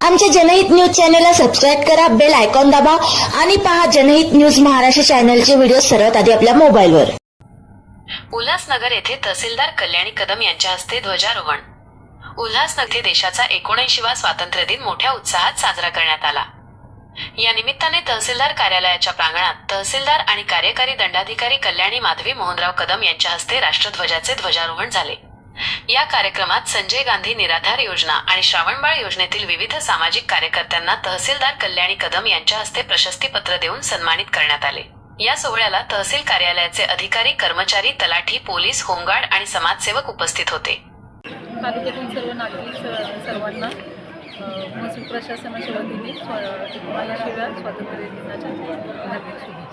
आमच्या जनहित न्यूज चॅनलला सबस्क्राईब करा बेल आयकॉन दाबा आणि पहा जनहित न्यूज महाराष्ट्र चॅनलचे व्हिडिओ सर्वात आधी आपल्या मोबाईलवर. उल्हासनगर येथे तहसीलदार कल्याणी कदम यांच्या हस्ते ध्वजारोहण. उल्हासनगर येथे देशाचा एकोणऐंशीवा स्वातंत्र्य दिन मोठ्या उत्साहात साजरा करण्यात आला. या निमित्ताने तहसीलदार कार्यालयाच्या प्रांगणात तहसीलदार आणि कार्यकारी दंडाधिकारी कल्याणी माधवी मोहनराव कदम यांच्या हस्ते राष्ट्रध्वजाचे ध्वजारोहण झाले. या कार्यक्रमात संजय गांधी निराधार योजना आणि श्रावणबाळ योजनेतील विविध सामाजिक कार्यकर्त्यांना तहसीलदार कल्याणी कदम यांच्या हस्ते प्रशस्तीपत्र देऊन सन्मानित करण्यात आले. या सोहळ्याला तहसील कार्यालयाचे अधिकारी कर्मचारी तलाठी पोलीस होमगार्ड आणि समाजसेवक उपस्थित होते. तालुक्यातील सर्व नागरिक सर्वांना महसूल प्रशासनाच्या वतीने स्वातंत्र्य दिनाच्या हार्दिक शुभेच्छा